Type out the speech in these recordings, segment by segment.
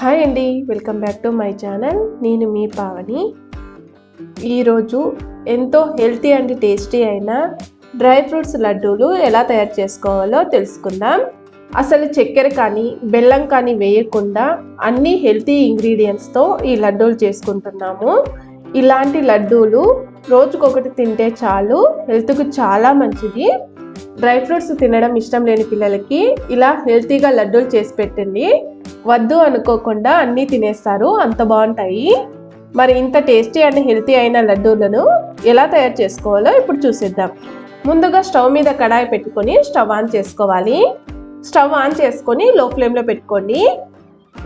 Hi అండి welcome back to my channel. నేను మీ పావని. ఈరోజు ఎంతో హెల్తీ అండ్ టేస్టీ అయిన డ్రై ఫ్రూట్స్ లడ్డూలు ఎలా తయారు చేసుకోవాలో తెలుసుకుందాం. అసలు చక్కెర కానీ బెల్లం కానీ వేయకుండా అన్ని హెల్తీ ఇంగ్రీడియంట్స్తో ఈ లడ్డూలు చేసుకుంటున్నాము. ఇలాంటి లడ్డూలు రోజుకొకటి తింటే చాలు హెల్త్కు చాలా మంచిది. డ్రై ఫ్రూట్స్ తినడం ఇష్టం లేని పిల్లలకి ఇలా హెల్తీగా లడ్డూలు చేసి పెట్టండి. వద్దు అనుకోకుండా అన్నీ తినేస్తారు. అంత బాగుంటాయి. మరి ఇంత టేస్టీ అండ్ హెల్తీ అయిన లడ్డూలను ఎలా తయారు చేసుకోవాలో ఇప్పుడు చూసేద్దాం. ముందుగా స్టవ్ మీద కడాయి పెట్టుకొని స్టవ్ ఆన్ చేసుకోవాలి. స్టవ్ ఆన్ చేసుకొని లో ఫ్లేమ్లో పెట్టుకోండి.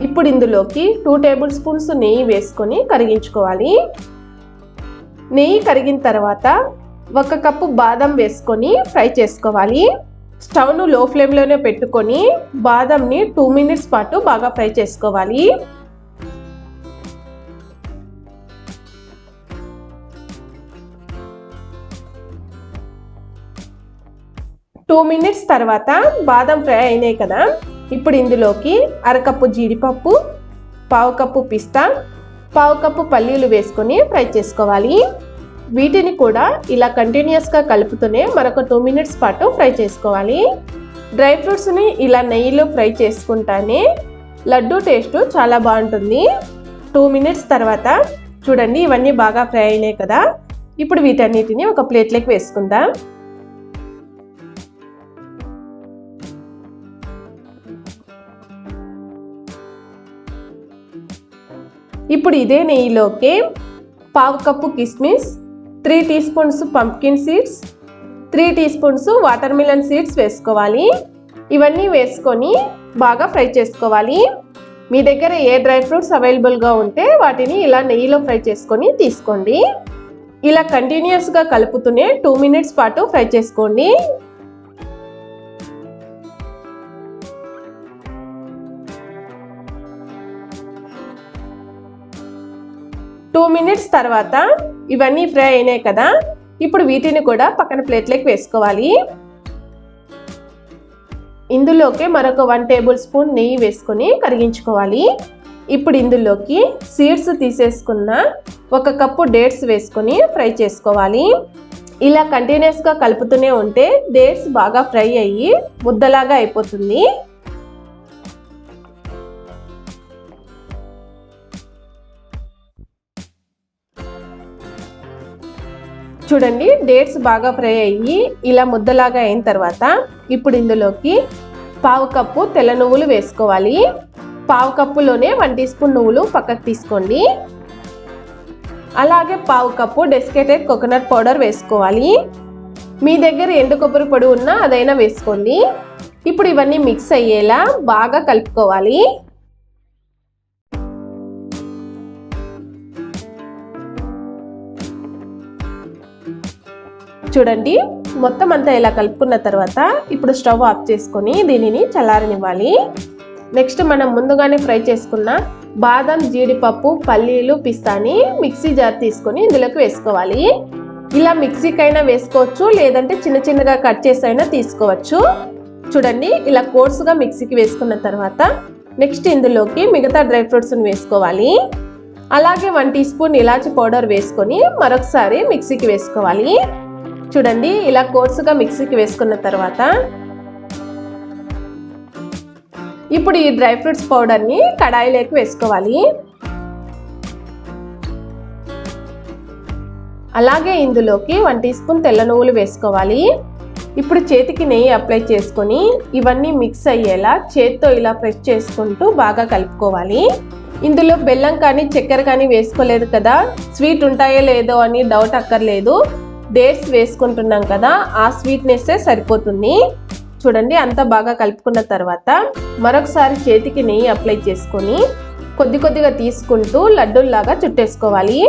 ఇప్పుడు ఇందులోకి టూ టేబుల్ స్పూన్స్ నెయ్యి వేసుకొని కరిగించుకోవాలి. నెయ్యి కరిగిన తర్వాత ఒక కప్పు బాదం వేసుకొని ఫ్రై చేసుకోవాలి. స్టవ్ను లో ఫ్లేమ్లోనే పెట్టుకొని బాదంని టూ మినిట్స్ పాటు బాగా ఫ్రై చేసుకోవాలి. టూ మినిట్స్ తర్వాత బాదం ఫ్రై అయినాయి కదా. ఇప్పుడు ఇందులోకి అరకప్పు జీడిపప్పు పావు కప్పు పిస్తా పావు కప్పు పల్లీలు వేసుకొని ఫ్రై చేసుకోవాలి. వీటిని కూడా ఇలా కంటిన్యూస్గా కలుపుతూనే మరొక టూ మినిట్స్ పాటు ఫ్రై చేసుకోవాలి. డ్రై ఫ్రూట్స్ని ఇలా నెయ్యిలో ఫ్రై చేసుకుంటానే లడ్డు టేస్ట్ చాలా బాగుంటుంది. టూ మినిట్స్ తర్వాత చూడండి ఇవన్నీ బాగా ఫ్రై అయినాయి కదా. ఇప్పుడు వీటన్నిటిని ఒక ప్లేట్లోకి వేసుకుందాం. ఇప్పుడు ఇదే నెయ్యిలోకి పావు కప్పు కిస్మిస్ three teaspoons pumpkin seeds three teaspoons watermelon seeds వేసుకోవాలి. ఇవన్నీ వేసుకొని బాగా ఫ్రై చేసుకోవాలి. మీ దగ్గర ఏ డ్రై ఫ్రూట్స్ అవైలబుల్గా ఉంటే వాటిని ఇలా నెయ్యిలో ఫ్రై చేసుకొని తీసుకోండి. ఇలా కంటిన్యూస్గా కలుపుతూనే టూ మినిట్స్ పాటు ఫ్రై చేసుకోండి. టూ మినిట్స్ తర్వాత ఇవన్నీ ఫ్రై అయినాయి కదా. ఇప్పుడు వీటిని కూడా పక్కన ప్లేట్లోకి వేసుకోవాలి. ఇందులోకి మరొక వన్ టేబుల్ స్పూన్ నెయ్యి వేసుకొని కరిగించుకోవాలి. ఇప్పుడు ఇందులోకి సీడ్స్ తీసేసుకున్న ఒక కప్పు డేట్స్ వేసుకొని ఫ్రై చేసుకోవాలి. ఇలా కంటిన్యూస్గా కలుపుతూనే ఉంటే డేట్స్ బాగా ఫ్రై అయ్యి ముద్దలాగా అయిపోతుంది. చూడండి డేట్స్ బాగా ఫ్రై అయ్యి ఇలా ముద్దలాగా అయిన తర్వాత ఇప్పుడు ఇందులోకి పావు కప్పు తెల్ల నువ్వులు వేసుకోవాలి. పావు కప్పులోనే వన్ టీ స్పూన్ నువ్వులు పక్కకు తీసుకోండి. అలాగే పావు కప్పు డెస్కేటెడ్ కోకోనట్ పౌడర్ వేసుకోవాలి. మీ దగ్గర ఎండు కొబ్బరి పొడి ఉన్నా అదైనా వేసుకోండి. ఇప్పుడు ఇవన్నీ మిక్స్ అయ్యేలా బాగా కలుపుకోవాలి. చూడండి. మొత్తం అంతా ఇలా కలుపుకున్న తర్వాత ఇప్పుడు స్టవ్ ఆఫ్ చేసుకొని దీనిని చల్లారనివ్వాలి. నెక్స్ట్ మనం ముందుగానే ఫ్రై చేసుకున్న బాదం జీడిపప్పు పల్లీలు పిస్తాని మిక్సీ జార్ తీసుకొని ఇందులోకి వేసుకోవాలి. ఇలా మిక్సీకైనా వేసుకోవచ్చు లేదంటే చిన్న చిన్నగా కట్ చేసి అయినా తీసుకోవచ్చు. చూడండి ఇలా కోర్సుగా మిక్సీకి వేసుకున్న తర్వాత నెక్స్ట్ ఇందులోకి మిగతా డ్రై ఫ్రూట్స్ని వేసుకోవాలి. అలాగే వన్ టీ స్పూన్ ఇలాచి పౌడర్ వేసుకొని మరొకసారి మిక్సీకి వేసుకోవాలి. చూడండి ఇలా కోర్సుగా మిక్సీకి వేసుకున్న తర్వాత ఇప్పుడు ఈ డ్రై ఫ్రూట్స్ పౌడర్ని కడాయిలోకి వేసుకోవాలి. అలాగే ఇందులోకి వన్ టీ స్పూన్ తెల్ల నువ్వులు వేసుకోవాలి. ఇప్పుడు చేతికి నెయ్యి అప్లై చేసుకొని ఇవన్నీ మిక్స్ అయ్యేలా చేత్తో ఇలా ప్రెస్ చేసుకుంటూ బాగా కలుపుకోవాలి. ఇందులో బెల్లం కానీ చక్కెర కానీ వేసుకోలేదు కదా స్వీట్ ఉంటాయో లేదో అని డౌట్ అక్కర్లేదు. డేట్స్ వేసుకుంటున్నాం కదా ఆ స్వీట్నెస్సే సరిపోతుంది. చూడండి అంతా బాగా కలుపుకున్న తర్వాత మరొకసారి చేతికి నెయ్యి అప్లై చేసుకొని కొద్ది కొద్దిగా తీసుకుంటూ లడ్డూల్లాగా చుట్టేసుకోవాలి.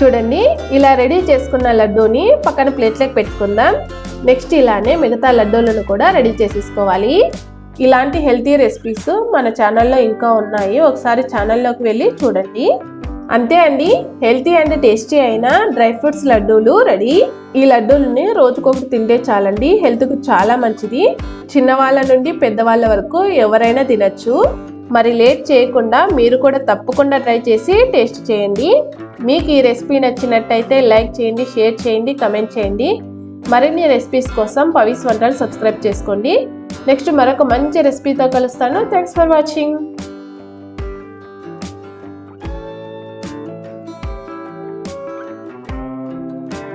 చూడండి ఇలా రెడీ చేసుకున్న లడ్డూని పక్కన ప్లేట్లోకి పెట్టుకుందాం. నెక్స్ట్ ఇలానే మిగతా లడ్డూలను కూడా రెడీ చేసేసుకోవాలి. ఇలాంటి హెల్తీ రెసిపీస్ మన ఛానల్లో ఇంకా ఉన్నాయి. ఒకసారి ఛానల్లోకి వెళ్ళి చూడండి. అంతే అండి. హెల్తీ అండ్ టేస్టీ అయిన డ్రై ఫ్రూట్స్ లడ్డూలు రెడీ. ఈ లడ్డూలని రోజుకొకటి తింటే చాలండి. హెల్త్కు చాలా మంచిది. చిన్నవాళ్ళ నుండి పెద్దవాళ్ళ వరకు ఎవరైనా తినచ్చు. మరి లేట్ చేయకుండా మీరు కూడా తప్పకుండా ట్రై చేసి టేస్ట్ చేయండి. మీకు ఈ రెసిపీ నచ్చినట్టయితే లైక్ చేయండి షేర్ చేయండి కమెంట్ చేయండి. మరిన్ని రెసిపీస్ కోసం పవిస్ వంటలు సబ్స్క్రైబ్ చేసుకోండి. నెక్స్ట్ మరొక మంచి రెసిపీతో కలుస్తాను. Thanks for watching